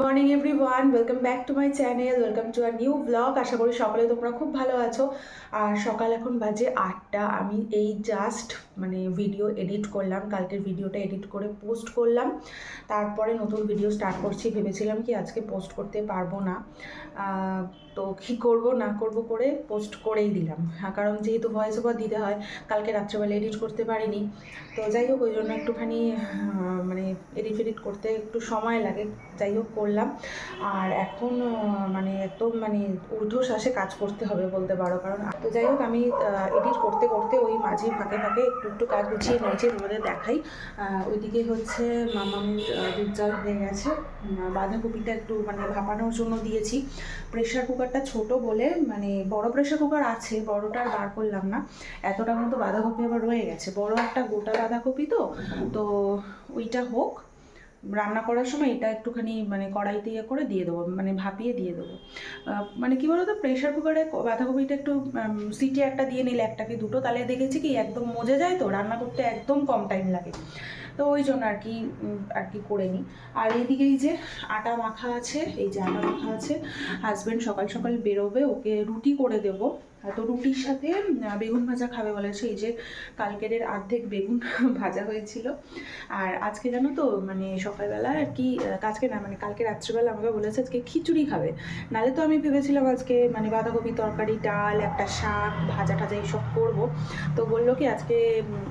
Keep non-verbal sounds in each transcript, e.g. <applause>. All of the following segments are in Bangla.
Morning everyone welcome back to my channel welcome to our new blog আশা করি সকালে তোমরা খুব ভালো আছো। আর সকাল এখন বাজে আটটা। আমি এই জাস্ট মানে ভিডিও এডিট করলাম। কালকের ভিডিওটা এডিট করে পোস্ট করলাম। তারপরে নতুন ভিডিও স্টার্ট করছি। ভেবেছিলাম কি আজকে পোস্ট করতে পারব না। তো কী করব না করব করে পোস্ট করেই দিলাম। হ্যাঁ, কারণ যেহেতু ভয়েস ওভার দিতে হয় কালকে রাত্রেবেলা এডিট করতে পারিনি। তো যাই হোক ওই জন্য একটুখানি মানে এডিট ফেডিট করতে একটু সময় লাগে যাই হোক করলাম। আর এখন মানে একদম মানে ঊর্ধ্বশ্বাসে কাজ করতে হবে বলতে পারো কারণ তো যাই হোক আমি এডিট করতে করতে ওই মাঝে ফাঁকে ফাঁকে একটু একটু কাজ গুছিয়ে নিয়েছি তোমাদের দেখাই। ওইদিকে হচ্ছে মামামের দুধ হয়ে গেছে। বাঁধাকপিটা একটু মানে ভাপানোর জন্য দিয়েছি। প্রেশার কুকারটা ছোট বলে মানে বড় প্রেশার কুকার আছে বড়টা আর বার করলাম না। এতটা মতো বাঁধাকপি আবার রয়ে গেছে। বড় একটা গোটা বাঁধাকপি তো তো ওইটা হোক। রান্না করার সময় এটা একটুখানি মানে কড়াইতে ইয়ে করে দিয়ে দেবো মানে ভাপিয়ে দিয়ে দেবো। মানে কি বলতো প্রেশার কুকারে বাঁধাকপিটা একটু সিটি একটা দিয়ে নিলে একটাকে দুটো, তাহলে দেখেছি কি একদম মজে যায় তো? রান্না করতে একদম কম টাইম লাগে। তো ওই জন্য আর কি আর কি করে নিই। আর এইদিকে এই যে আটা মাখা আছে, এই যে আটা মাখা আছে হাজব্যান্ড সকাল সকাল বেরোবে, ওকে রুটি করে দেবো। তো রুটির সাথে বেগুন ভাজা খাবে বলেছে এই যে কালকের অর্ধেক বেগুন <laughs> ভাজা হয়েছিল। আর আজকে জানো তো মানে সকালবেলা আর কি আজকে না মানে কালকে রাত্রিবেলা আমাকে বলেছে আজকে খিচুড়ি খাবে। নালে তো আমি ভেবেছিলাম আজকে মানে বাঁধাকপি তরকারি, ডাল, একটা শাক, ভাজা টাজা এইসব করব। তো বলল কি আজকে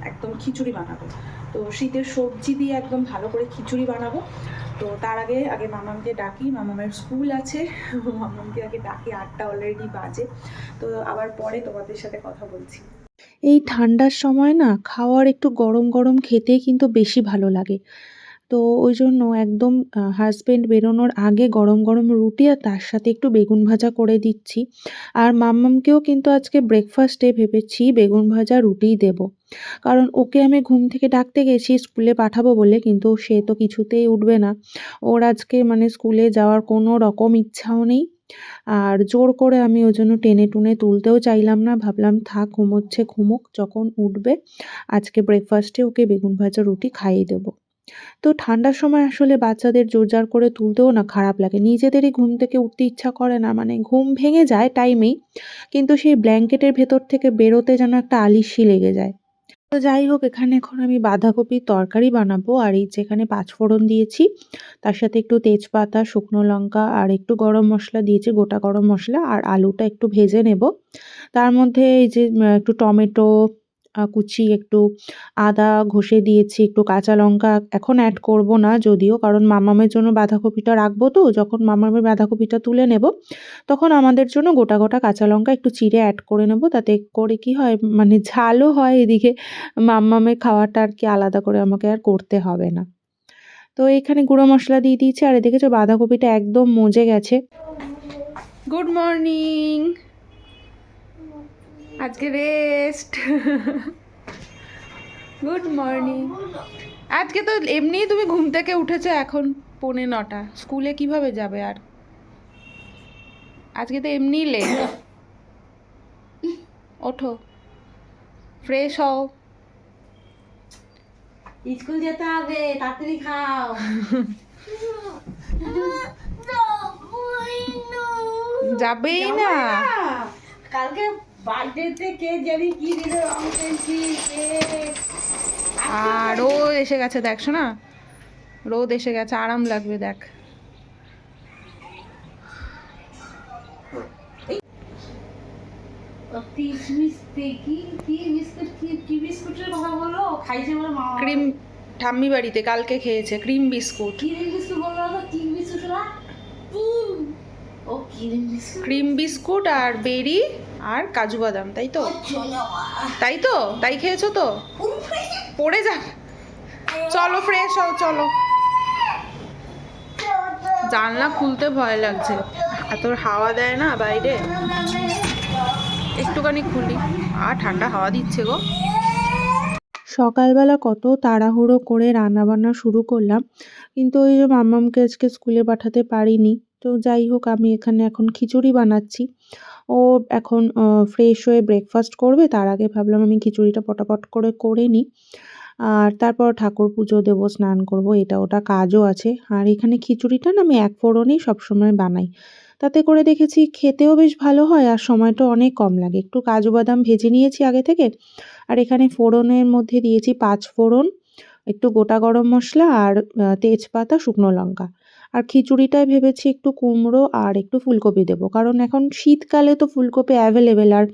একদম খিচুড়ি বানাবো। তো শীতের সবজি দিয়ে একদম ভালো করে খিচুড়ি বানাবো। তো তার আগে আগে মামামকে ডাকি, মামামের স্কুল আছে, <laughs> মামামকে আগে ডাকি, আটটা অলরেডি বাজে। তো আবার পরে তোমাদের সাথে কথা বলছি। এই ঠান্ডার সময় না খাওয়ার একটু গরম গরম খেতে কিন্তু বেশি ভালো লাগে। তো ওই জন্য একদম হাজবেন্ড বেরোনোর আগে গরম গরম রুটি আর তার সাথে একটু বেগুন ভাজা করে দিচ্ছি। আর মাম্মামকেও কিন্তু আজকে ব্রেকফাস্টে ভেবেছি বেগুন ভাজা রুটিই দেব। কারণ ওকে আমি ঘুম থেকে ডাকতে গেছি, স্কুলে পাঠাবো বলে, কিন্তু সে তো কিছুতেই উঠবে না। ওর আজকে মানে স্কুলে যাওয়ার কোনো রকম ইচ্ছাও নেই। আর জোর করে আমি ওই জন্য টেনে টুনে তুলতেও চাইলাম না। ভাবলাম, থাক, ঘুমোচ্ছে, ঘুমুক, যখন উঠবে, আজকে ব্রেকফাস্টে ওকে বেগুন ভাজা রুটি খাইয়ে দেবো। তো ঠান্ডার সময় আসলে বাচ্চাদের জোরজার করে তুলতেও না খারাপ লাগে। নিজেদেরই ঘুম থেকে উঠতে ইচ্ছা করে না। মানে ঘুম ভেঙে যায় টাইমেই কিন্তু সেই ব্ল্যাঙ্কেটের ভেতর থেকে বেরোতে যেন একটা আলিশি লেগে যায়। তো যাই হোক, এখানে এখন আমি বাঁধাকপির তরকারি বানাবো। আর এই যেখানে পাঁচফোড়ন দিয়েছি, তার সাথে একটু তেজপাতা, শুকনো লঙ্কা আর একটু গরম মশলা দিয়েছি, গোটা গরম মশলা। আর আলুটা একটু ভেজে নেব। তার মধ্যে এই যে একটু টমেটো কুচি, একটু আদা ঘষে দিয়েছি, একটু কাঁচা লঙ্কা এখন অ্যাড করব না যদিও, কারণ মামামের জন্য বাঁধাকপিটা রাখব তো, যখন মামামের বাঁধাকপিটা তুলে নেব, তখন আমাদের জন্য গোটা গোটা কাঁচা লঙ্কা একটু চিড়ে অ্যাড করে নেব, তাতে করে কি হয় মানে ঝালও হয় এদিকে মাম্মামের খাওয়াটা আর কি আলাদা করে আমাকে আর করতে হবে না। তো এখানে গুঁড়ো মশলা দিয়ে দিয়েছি, আর এদিকে যে বাঁধাকপিটা একদম মজে গেছে। গুড মর্নিং আজকে রেস্ট গুড মর্নিং আজকে তো এমনিই তুমি ঘুম থেকে উঠেছো এখন পৌনে নটা। স্কুলে কীভাবে যাবে আর? আজকে তো এমনিই লেট ওঠো। ফ্রেশ হও। স্কুল যেতে হবে তাড়াতাড়ি খাও। যাবেই না। কালকে বার্থডেতে কে জানি কি দিল রং পেন্সিল আর রোদ এসে গেছে দেখ শোনা। রোদ এসে গেছে আরাম লাগবে দেখ। বিস্কুট ক্রিম ঠাম্মি বাড়িতে কালকে খেয়েছে cream biscuit. Biscuit biscuit biscuit. Cream biscuit আর বেরি। আর কাজু বাদাম, তাই তো? তাই তো? তাই খেয়েছো তো? পড়ে যা চলো ফ্রেশ হও, চলো। জানলা খুলতে ভয় লাগছে। এত হাওয়া দেয় না বাইরে? একটুখানি খুলি। আর ঠান্ডা হাওয়া দিচ্ছে গো। সকালবেলা কত তাড়াহুড়ো করে রান্নাবান্না শুরু করলাম, কিন্তু ওই যে মাম্মামকে আজকে স্কুলে পাঠাতে পারিনি। তো যাই হোক, আমি এখানে এখন খিচুড়ি বানাচ্ছি। ও এখন ফ্রেশ হয়ে ব্রেকফাস্ট করবে, তার আগে ভাবলাম আমি খিচুড়িটা পটাপট করে করে নিই। আর তারপর ঠাকুর পুজো দেবো, স্নান করব, এটা ওটা কাজও আছে। আর এখানে খিচুড়িটা না আমি এক ফোড়নেই সবসময় বানাই। তাতে করে দেখেছি খেতেও বেশ ভালো হয়, আর সময়টা অনেক কম লাগে। একটু কাজু বাদাম ভেজে নিয়েছি আগে থেকে, আর এখানে ফোড়নের মধ্যে দিয়েছি পাঁচ ফোড়ন, একটু গোটা গরম মশলা আর তেজপাতা, শুকনো লঙ্কা। আর খিচুড়িটায় ভেবেছি একটু কুমড়ো আর একটু ফুলকপি দেবো। কারণ এখন শীতকালে তো ফুলকপি অ্যাভেলেবেল আর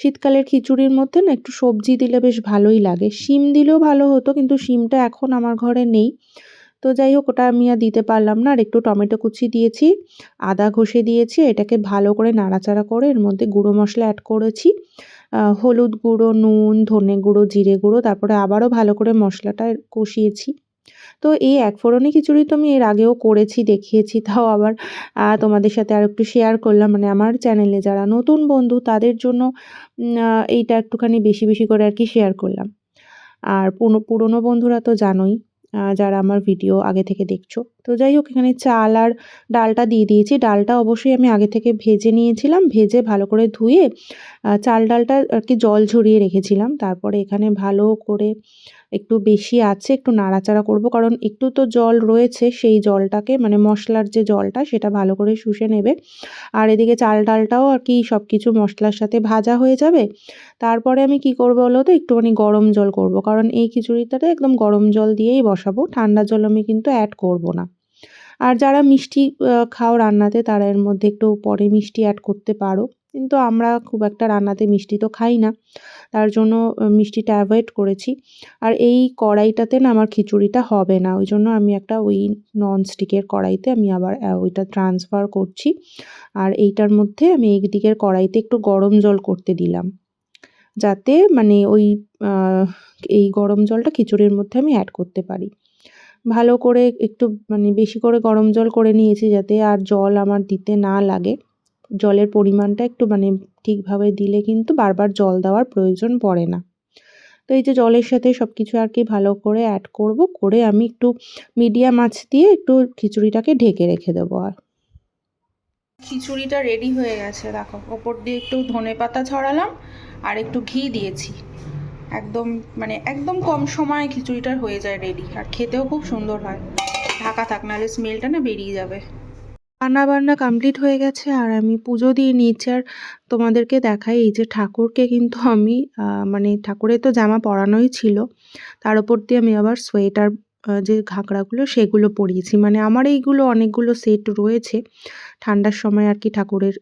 শীতকালের খিচুড়ির মধ্যে না একটু সবজি দিলে বেশ ভালোই লাগে। শিম দিলেও ভালো হতো, কিন্তু শিমটা এখন আমার ঘরে নেই। তো যাই হোক, ওটা আমি আর দিতে পারলাম না। আর একটু টমেটো কুচি দিয়েছি, আদা ঘষে দিয়েছি, এটাকে ভালো করে নাড়াচাড়া করে এর মধ্যে গুঁড়ো মশলা অ্যাড করেছি। হলুদ গুঁড়ো, নুন, ধনে গুঁড়ো, জিরে গুঁড়ো, তারপরে আবারও ভালো করে মশলাটা কষিয়েছি। তো এই এক ফোড়নে খিচুড়ি তো আমি এর আগেও করেছি, দেখিয়েছি, তাও আবার তোমাদের সাথে আর একটু শেয়ার করলাম। মানে আমার চ্যানেলে যারা নতুন বন্ধু, তাদের জন্য এইটা একটুখানি বেশি বেশি করে আর কি শেয়ার করলাম। আর পুরনো পুরনো বন্ধুরা তো জানোই যারা আমার ভিডিও আগে থেকে দেখছ। তো যাই হোক, এখানে চাল আর ডালটা দিয়ে দিয়েছি। ডালটা অবশ্যই আমি আগে থেকে ভেজে নিয়েছিলাম, ভেজে ভালো করে ধুয়ে চাল ডালটা আর কি জল ঝরিয়ে রেখেছিলাম। তারপরে এখানে ভালো করে একটু বেশি আছে, একটু নাড়াচাড়া করব। কারণ একটু তো জল রয়েছে, সেই জলটাকে মানে মশলার যে জলটা, সেটা ভালো করে শুষে নেবে। আর এদিকে চাল ডালটাও আর কি সব কিছু মশলার সাথে ভাজা হয়ে যাবে। তারপরে আমি কি করব বলো তো, একটুখানি গরম জল করব। কারণ এই খিচুড়িটাতে একদম গরম জল দিয়েই বসাবো, ঠান্ডা জল আমি কিন্তু অ্যাড করব না। আর যারা মিষ্টি খাও রান্নাতে তারা এর মধ্যে একটু পরে মিষ্টি অ্যাড করতে পারো। কিন্তু আমরা খুব একটা রান্নাতে মিষ্টি তো খাই না। তার জন্য মিষ্টিটা অ্যাভয়েড করেছি। আর এই কড়াইটাতে না আমার খিচুড়িটা হবে না। ওই জন্য আমি একটা ওই নন স্টিকের কড়াইতে আমি আবার ওইটা ট্রান্সফার করছি। আর এইটার মধ্যে আমি এই দিকের কড়াইতে একটু গরম জল করতে দিলাম। যাতে মানে ওই এই গরম জলটা খিচুড়ির মধ্যে আমি অ্যাড করতে পারি। ভালো করে একটু মানে বেশি করে গরম জল করে নিয়েছি যাতে আর জল আমার দিতে না লাগে। জলের পরিমাণটা একটু মানে ঠিকভাবে দিলে কিন্তু বারবার জল দেওয়ার প্রয়োজন পড়ে না। তো এই যে জলের সাথে সব কিছু আর কি ভালো করে অ্যাড করব, করে আমি একটু মিডিয়াম মাছ দিয়ে একটু খিচুড়িটাকে ঢেকে রেখে দেবো আর। খিচুড়িটা রেডি হয়ে গেছে, দেখো। ওপর দিয়ে একটু ধনে পাতা ছড়ালাম আর একটু ঘি দিয়েছি। একদম মানে একদম কম সময়ে খিচুড়িটা হয়ে যায় রেডি আর খেতেও খুব সুন্দর হয়। ঢাকা থাক, নাহলে স্মেলটা না বেরিয়ে যাবে। রান্না বান্না কমপ্লিট হয়ে গেছে, আর আমি পুজো দিয়ে নিয়েছি, আর তোমাদেরকে দেখাই এই যে ঠাকুরকে কিন্তু আমি মানে ঠাকুরের তো জামা পরানোই ছিল, তার উপর দিয়ে আমি আবার সোয়েটার যে ঘাগরাগুলো সেগুলো পরিয়েছি। মানে আমার এইগুলো অনেকগুলো সেট রয়েছে ঠান্ডার সময় আর কি ঠাকুরের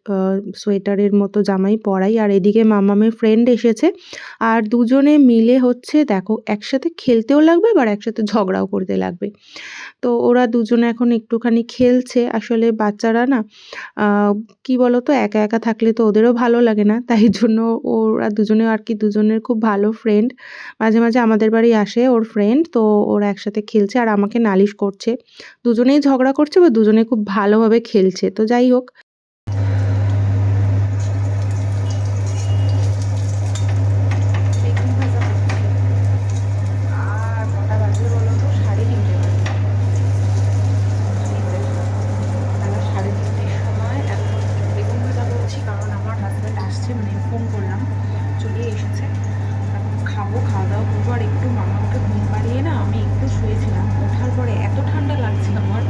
সোয়েটারের মতো জামাই পরাই। আর এদিকে মামামের ফ্রেন্ড এসেছে। আর দুজনে মিলে হচ্ছে, দেখো, একসাথে খেলতেও লাগবে আবার একসাথে ঝগড়াও করতে লাগবে। তো ওরা দুজনে এখন একটুখানি খেলছে। আসলে বাচ্চারা না কি বলতো, একা একা থাকলে তো ওদেরও ভালো লাগে না। তাই জন্য ওরা দুজনে আর কি দুজনের খুব ভালো ফ্রেন্ড মাঝে মাঝে আমাদের বাড়ি আসে ওর ফ্রেন্ড তো ওরা একসাথে খেলছে আর আমাকে নালিশ করছে। দুজনেই ঝগড়া করছে বা দুজনে খুব ভালোভাবে খেলছে। তো যাই হোক। একটু মামাকে ঘুম পাড়িয়ে না আমি একটু শুয়েছিলাম ওঠার পরে এত ঠান্ডা লাগছে আমার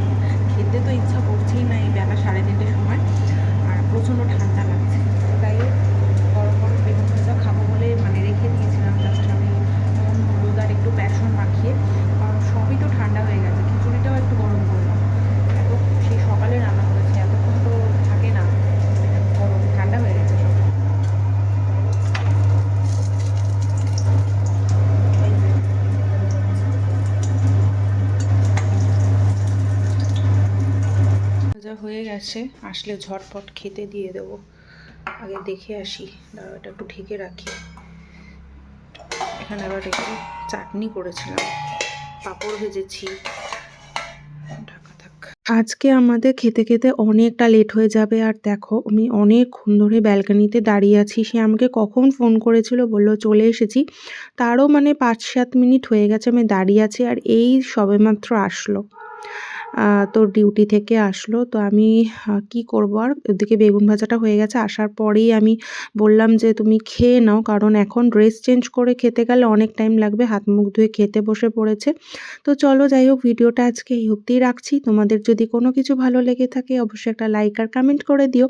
খেতে তো ইচ্ছা করছেই না এই বেলা সাড়ে তিনটের সময়। আর প্রচণ্ড ঠান্ডা লাগছে তাই হোক গরম গরম বেগুন ভাজা খাব বলে মানে রেখে দিয়েছিলাম জাস্ট আমি নুন হলুদ আর একটু বেসন মাখিয়ে কারণ সবই তো ঠান্ডা হয়ে গেছে খিচুড়িটাও একটু গরম করলাম এত সেই সকালে রান্না করেছি এতক্ষণ তো থাকে না গরম ঠান্ডা হয়ে গেছে সব এই যে। ভাজা হয়ে গেছে, আসলে ঝটপট খেতে দিয়ে দেবো। আগে দেখে আসি, দাঁড়াও একটু ঢেকে রাখি। এখানে আবার একটু চাটনি করেছিলাম, পাঁপড় ভেজেছি। আজকে আমাদের খেতে খেতে অনেকটা লেট হয়ে যাবে, আর দেখো, আমি অনেকক্ষণ ধরে ব্যালকানিতে দাঁড়িয়ে আছি। সে আমাকে কখন ফোন করেছিল, বলল, চলে এসেছি। তারও মানে পাঁচ সাত মিনিট হয়ে গেছে আমি দাঁড়িয়ে আছি, আর এই সবেমাত্র আসলো। তো ডিউটি থেকে আসলো। তো আমি কি করব? আর ওদিকে বেগুন ভাজাটা হয়ে গেছে। আসার পরেই আমি বললাম যে, তুমি খেয়ে নাও। কারণ এখন ড্রেস চেঞ্জ করে খেতে গেলে অনেক টাইম লাগবে। হাত মুখ ধুয়ে খেতে বসে পড়েছে। তো চলো, যাই হোক, ভিডিওটা আজকে এই অবধিই রাখছি। তোমাদের যদি কোনো কিছু ভালো লেগে থাকে, অবশ্যই একটা লাইক আর কমেন্ট করে দিও।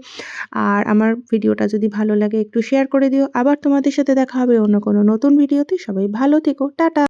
আর আমার ভিডিওটা যদি ভালো লাগে, একটু শেয়ার করে দিও। আবার তোমাদের সাথে দেখা হবে অন্য কোনো নতুন ভিডিওতে। সবাই ভালো থেকো। টাটা!